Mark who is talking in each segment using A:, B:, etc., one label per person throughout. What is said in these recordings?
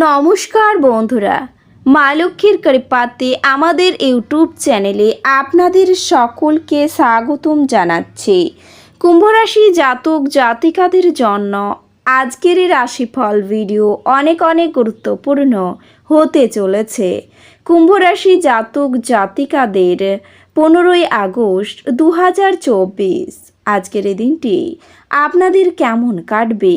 A: নমস্কার বন্ধুরা, মা লক্ষ্মীর কৃপাতে আমাদের ইউটিউব চ্যানেলে আপনাদের সকলকে স্বাগতম জানাচ্ছি। কুম্ভরাশি জাতক জাতিকাদের জন্য আজকের রাশিফল ভিডিও অনেক অনেক গুরুত্বপূর্ণ হতে চলেছে। কুম্ভরাশি জাতক জাতিকাদের পনেরোই আগস্ট দু হাজার চব্বিশ আজকের দিনটি আপনাদের কেমন কাটবে?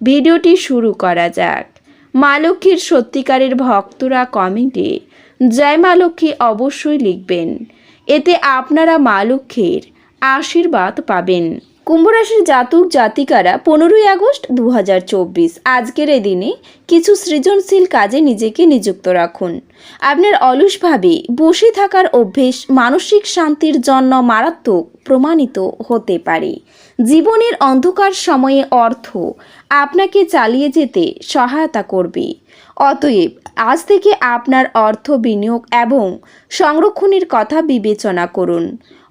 A: ভিডিওটি শুরু করা যাক। মা লক্ষ্মীর সত্যিকারের ভক্তরা কমেন্টে জয় মা লক্ষ্মী অবশ্যই লিখবেন। এতে আপনারা মা লক্ষ্মীর আশীর্বাদ পাবেন। কুম্ভরাশির জাতক জাতিকারা পনেরোই আগস্ট দু হাজার চব্বিশ, আজকের এই দিনে কিছু সৃজনশীল কাজে নিজেকে নিযুক্ত রাখুন। আপনার অলসভাবে বসে থাকার অভ্যেস মানসিক শান্তির জন্য মারাত্মক প্রমাণিত হতে পারে। জীবনের অন্ধকার সময়ে অর্থ আপনাকে চালিয়ে যেতে সহায়তা করবে। অতএব আজ থেকে আপনার অর্থ বিনিয়োগ এবং সংরক্ষণের কথা বিবেচনা করুন।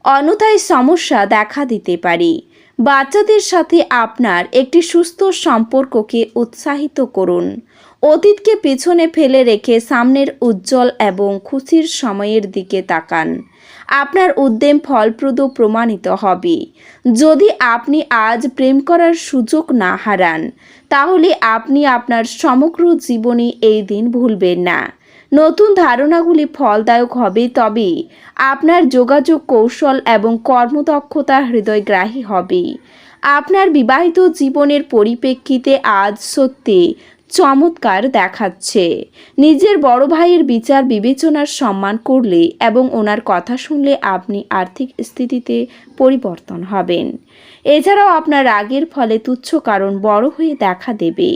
A: অন্যথায় সমস্যা দেখা দিতে পারে। বাচ্চাদের সাথে আপনার একটি সুস্থ সম্পর্ককে উৎসাহিত করুন। অতীতকে পেছনে ফেলে রেখে সামনের উজ্জ্বল এবং খুশির সময়ের দিকে তাকান। আপনার উদ্যম ফলপ্রদ প্রমাণিত হবে। যদি আপনি আজ প্রেম করার সুযোগ না হারান, তাহলে আপনি আপনার সমগ্র জীবনে এই দিন ভুলবেন না। নতুন ধারণাগুলি ফলদায়ক হবে, তবে আপনার যোগাযোগ কৌশল এবং কর্মদক্ষতা হৃদয়গ্রাহী হবে। আপনার বিবাহিত জীবনের পরিপ্রেক্ষিতে আজ সত্যি চমৎকার দেখাচ্ছে। নিজের বড় ভাইয়ের বিচার বিবেচনার সম্মান করলে এবং ওনার কথা শুনলে আপনি আর্থিক স্থিতিতে পরিবর্তন হবেন। এছাড়াও আপনার রাগের ফলে তুচ্ছ কারণ বড় হয়ে দেখা দেবে,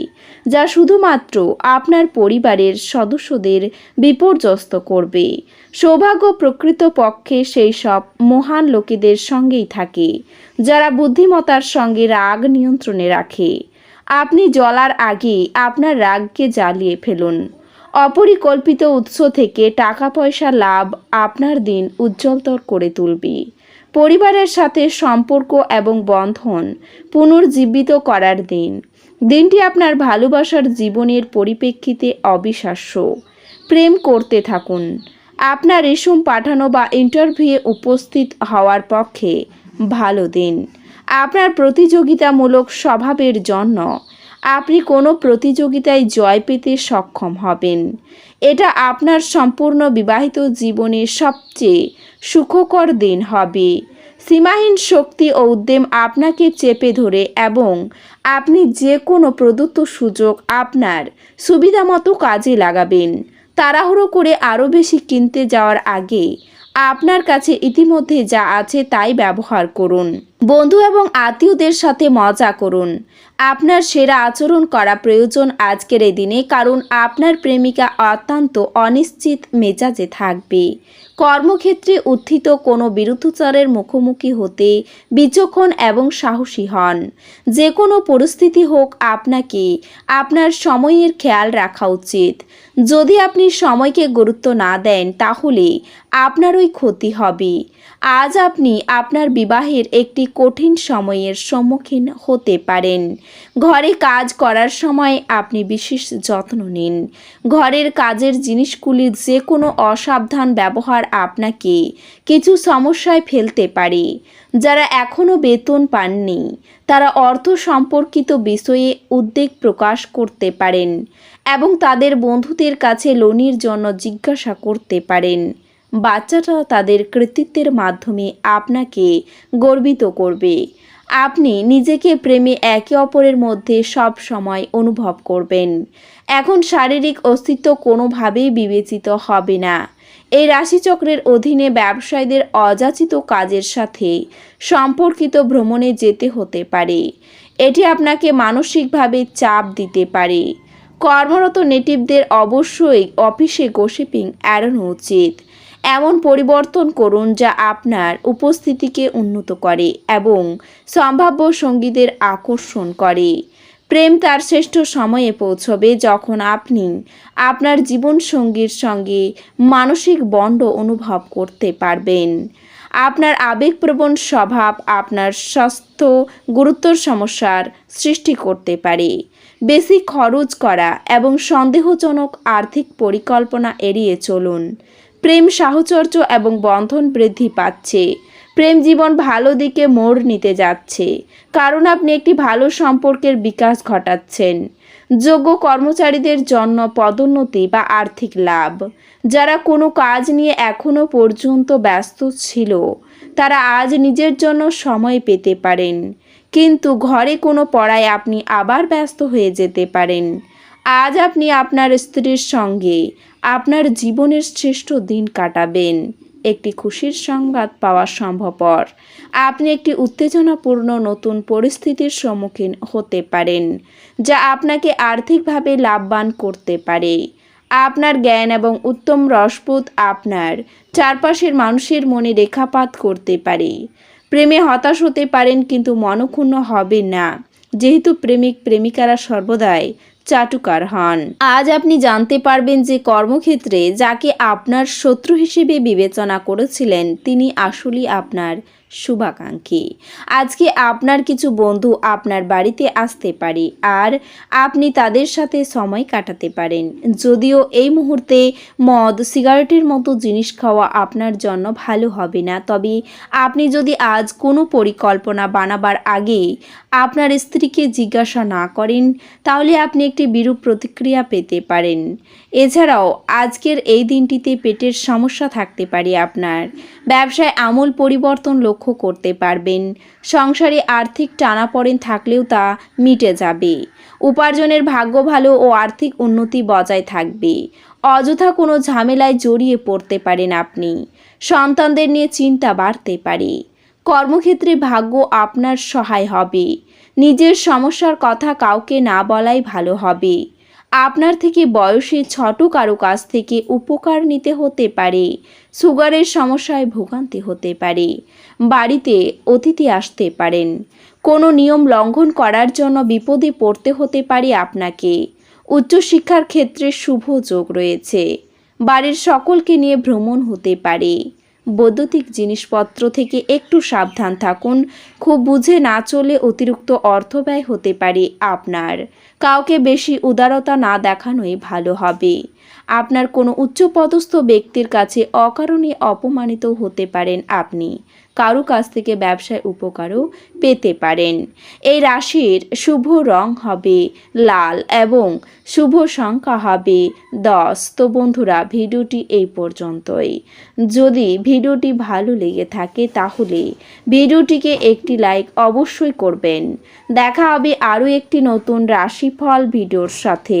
A: যা শুধুমাত্র আপনার পরিবারের সদস্যদের বিপর্যস্ত করবে। সৌভাগ্য প্রকৃত পক্ষে সেই সব মহান লোকেদের সঙ্গেই থাকে, যারা বুদ্ধিমতার সঙ্গে রাগ নিয়ন্ত্রণে রাখে। আপনি জ্বলার আগে আপনার রাগকে জ্বালিয়ে ফেলুন। অপরিকল্পিত উৎস থেকে টাকা পয়সা লাভ আপনার দিন উজ্জ্বলতর করে তুলবে। পরিবারের সাথে সম্পর্ক এবং বন্ধন পুনর্জীবিত করার দিন। দিনটি আপনার ভালোবাসার জীবনের পরিপ্রেক্ষিতে অবিশ্বাস্য। প্রেম করতে থাকুন। আপনার রেশম পাঠানো বা ইন্টারভিউয়ে উপস্থিত হওয়ার পক্ষে ভালো দিন। আপনার প্রতিযোগিতামূলক স্বভাবের জন্য আপনি কোনো প্রতিযোগিতায় জয় পেতে সক্ষম হবেন। এটা আপনার সম্পূর্ণ বিবাহিত জীবনের সবচেয়ে সুখকর দিন হবে। সীমাহীন শক্তি ও উদ্যম আপনাকে চেপে ধরে এবং আপনি যে কোনো প্রদত্ত সুযোগ আপনার সুবিধামতো কাজে লাগাবেন। তাড়াহুড়ো করে আরও বেশি কিনতে যাওয়ার আগে আপনার কাছে ইতিমধ্যে যা আছে তাই ব্যবহার করুন। বন্ধু এবং আত্মীয়দের সাথে মজা করুন। আপনার সেরা আচরণ করা প্রয়োজন আজকের এই দিনে, কারণ আপনার প্রেমিকা অত্যন্ত অনিশ্চিত মেজাজে থাকবে। কর্মক্ষেত্রে উত্থিত কোনো বিরুদ্ধচারের মুখোমুখি হতে বিচক্ষণ এবং সাহসী হন। যে কোনো পরিস্থিতি হোক আপনাকে, আপনার সময়ের খেয়াল রাখা উচিত। যদি আপনি সময়কে গুরুত্ব না দেন, তাহলে আপনারই ক্ষতি হবে। আজ আপনি আপনার বিবাহের একটি কঠিন সময়ের সম্মুখীন হতে পারেন। ঘরে কাজ করার সময় আপনি বিশেষ যত্ন নিন। ঘরের কাজের জিনিসগুলির যে কোনো অসাবধান ব্যবহার আপনাকে কিছু সমস্যায় ফেলতে পারে। যারা এখনও বেতন পাননি, তারা অর্থ সম্পর্কিত বিষয়ে উদ্বেগ প্রকাশ করতে পারেন এবং তাদের বন্ধুদের কাছে লোনের জন্য জিজ্ঞাসা করতে পারেন। বাচ্চাটা তাদের কৃতিত্বের মাধ্যমে আপনাকে গর্বিত করবে। আপনি নিজেকে প্রেমে একে অপরের মধ্যে সব সময় অনুভব করবেন। এখন শারীরিক অস্তিত্ব কোনোভাবেই বিবেচিত হবে না। এই রাশিচক্রের অধীনে ব্যবসায়ীদের অযাচিত কাজের সাথে সম্পর্কিত ভ্রমণে যেতে হতে পারে। এটি আপনাকে মানসিকভাবে চাপ দিতে পারে। কর্মরত নেটিভদের অবশ্যই অফিসে গোসিপিং এড়ানো উচিত। এমন পরিবর্তন করুন যা আপনার উপস্থিতিকে উন্নত করে এবং সম্ভাব্য সঙ্গীদের আকর্ষণ করে। প্রেম তার শ্রেষ্ঠ সময়ে পৌঁছবে যখন আপনি আপনার জীবনসঙ্গীর সঙ্গে মানসিক বন্ড অনুভব করতে পারবেন। আপনার আবেগপ্রবণ স্বভাব আপনার স্বাস্থ্য গুরুতর সমস্যার সৃষ্টি করতে পারে। বেশি খরচ করা এবং সন্দেহজনক আর্থিক পরিকল্পনা এড়িয়ে চলুন। প্রেম সাহচর্য এবং বন্ধন বৃদ্ধি পাচ্ছে। প্রেম জীবন ভালো দিকে মোড় নিতে যাচ্ছে। কারণ আপনি একটি ভালো সম্পর্কের বিকাশ ঘটাচ্ছেন। যোগ্য কর্মচারীদের জন্য পদোন্নতি বা আর্থিক লাভ। যারা কোনো কাজ নিয়ে এখনও পর্যন্ত ব্যস্ত ছিল, তারা আজ নিজের জন্য সময় পেতে পারেন। কিন্তু ঘরে কোনো পড়ায় আপনি আবার ব্যস্ত হয়ে যেতে পারেন। আজ আপনি আপনার স্ত্রীর সঙ্গে আপনার জীবনের শ্রেষ্ঠ দিন কাটাবেন। একটি খুশির সংবাদ পাওয়া সম্ভবপর। আপনি একটি উত্তেজনাপূর্ণ নতুন পরিস্থিতির সম্মুখীন হতে পারেন, যা আপনাকে আর্থিকভাবে লাভবান করতে পারে। আপনার জ্ঞান এবং উত্তম রসবোধ আপনার চারপাশের মানুষের মনে রেখাপাত করতে পারে। প্রেমে হতাশ হতে পারেন, কিন্তু মনক্ষুণ্ণ হবে না। যেহেতু প্রেমিক প্রেমিকারা সর্বদাই চাটুকার হন আজ আপনি জানতে পারবেন যে কর্মক্ষেত্রে যাকে আপনার শত্রু হিসেবে বিবেচনা করেছিলেন, তিনি আসলেই আপনার শুভাকাঙ্ক্ষী। আজকে আপনার কিছু বন্ধু আপনার বাড়িতে আসতে পারে আর আপনি তাদের সাথে সময় কাটাতে পারেন। যদিও এই মুহূর্তে মদ, সিগারেটের মতো জিনিস খাওয়া আপনার জন্য ভালো হবে না। তবে আপনি যদি আজ কোনো পরিকল্পনা বানাবার আগে আপনার স্ত্রীকে জিজ্ঞাসা না করেন, তাহলে আপনি একটি বিরূপ প্রতিক্রিয়া পেতে পারেন। এছাড়াও আজকের এই দিনটিতে পেটের সমস্যা থাকতে পারে আপনার। ব্যবসায় আমূল পরিবর্তন লক্ষ্য করতে পারবেন। সংসারে আর্থিক টানাপড়েন থাকলেও তা মিটে যাবে। উপার্জনের ভাগ্য ভালো ও আর্থিক উন্নতি বজায় থাকবে। অযথা কোনো ঝামেলায় জড়িয়ে পড়তে পারেন আপনি। সন্তানদের নিয়ে চিন্তা বাড়তে পারে। কর্মক্ষেত্রে ভাগ্য আপনার সহায় হবে। নিজের সমস্যার কথা কাউকে না বলাই ভালো হবে। আপনার থেকে বয়সে ছোট কারও কাছ থেকে উপকার নিতে হতে পারে। সুগারের সমস্যায় ভোগান্তি হতে পারে। বাড়িতে অতিথি আসতে পারেন। কোনো নিয়ম লঙ্ঘন করার জন্য বিপদে পড়তে হতে পারে আপনাকে। উচ্চশিক্ষার ক্ষেত্রে শুভ যোগ রয়েছে। বাড়ির সকলকে নিয়ে ভ্রমণ হতে পারে। বৈদ্যুতিক জিনিসপত্র থেকে একটু সাবধান থাকুন। খুব বুঝে না চলে অতিরিক্ত অর্থ ব্যয় হতে পারে আপনার। কাউকে বেশি উদারতা না দেখানোই ভালো হবে। আপনার কোনো উচ্চপদস্থ ব্যক্তির কাছে অকারণে অপমানিত হতে পারেন আপনি। কারও কাছ থেকে ব্যবসায় উপকারও পেতে পারেন। এই রাশির শুভ রং হবে লাল এবং শুভ সংখ্যা হবে দশ। তো বন্ধুরা, ভিডিওটি এই পর্যন্তই। যদি ভিডিওটি ভালো লেগে থাকে তাহলে ভিডিওটিকে একটি লাইক অবশ্যই করবেন। দেখা হবে আরও একটি নতুন রাশিফল ভিডিওর সাথে।